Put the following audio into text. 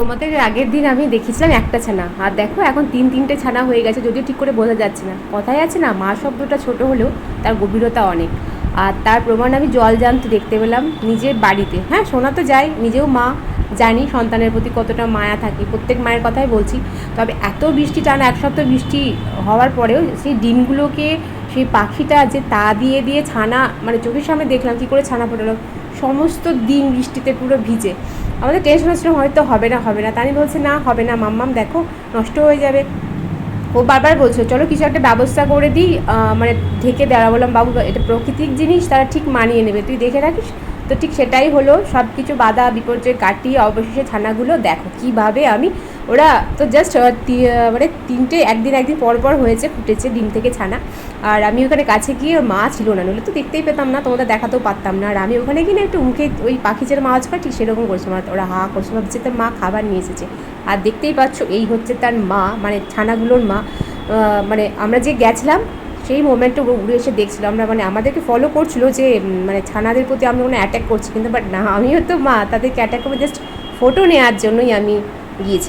তোমাদের আগের দিন আমি দেখেছিলাম একটা ছানা। আর দেখো, এখন তিন তিনটে ছানা হয়ে গেছে, যদিও ঠিক করে বোঝা যাচ্ছে না। কথাই আছে না, মা শব্দটা ছোট হলেও তার গভীরতা অনেক। আর তার প্রমাণ আমি জল জান্ত দেখতে পেলাম নিজের বাড়িতে। হ্যাঁ শোনা তো যায়, নিজেও মা জানি সন্তানের প্রতি কতটা মায়া থাকে, প্রত্যেক মায়ের কথাই বলছি। তবে এত বৃষ্টি, টানা এক সপ্তাহ বৃষ্টি হওয়ার পরেও সেই ডিমগুলোকে, সেই পাখিটা যে তা দিয়ে দিয়ে ছানা মানে চোখের সামনে দেখলাম, কী করে ছানা ফোটালো। সমস্ত দিন বৃষ্টিতে পুরো ভিজে। আমাদের টেনশন হচ্ছিল, হয়তো হবে না হবে না। তানি বলছে, না, হবে না, মাম্মাম, দেখো, নষ্ট হয়ে যাবে। ও বারবার বলছো, চলো, কিছু একটা ব্যবস্থা করে দিই মানে ঢেকে দেওয়া বললাম, বাবু, এটা প্রকৃতিক জিনিস, তারা ঠিক মানিয়ে নেবে। তুই দেখে রাখিস তো ঠিক সেটাই হলো সব কিছু বাধা বিপর্যয় কাটিয়ে অবশেষে ছানাগুলো দেখো কীভাবে আমি, ওরা তো জাস্ট মানে তিনটে একদিন একদিন পর পর হয়েছে, ফুটেছে ডিম থেকে ছানা। আর আমি ওখানে কাছে গিয়ে মা ছিল না, নইলে তো দেখতেই পেতাম না, তোমাদের দেখাতেও পারতাম না। আর আমি ওখানে গিয়ে একটু মুখে ওই পাখি যেরকম আওয়াজ করে ঠিক সেরকম করছে। আমার ওরা হা, করছে, ভাবছে তার মা খাবার নিয়ে এসেছে। আর দেখতেই পাচ্ছ, এই হচ্ছে তার মা মানে ছানাগুলোর মা। মানে আমরা যে গেছিলাম সেই মোমেন্টে উড়ে এসে দেখছিলো আমরা মানে আমাদেরকে ফলো করছিল যে মানে ছানাদের প্রতি আমরা কোনো অ্যাট্যাক করছি, কিন্তু বাট না, আমিও তো মা, তাদেরকে অ্যাট্যাক করব জাস্ট ফটো নেওয়ার জন্যই আমি গিয়েছি।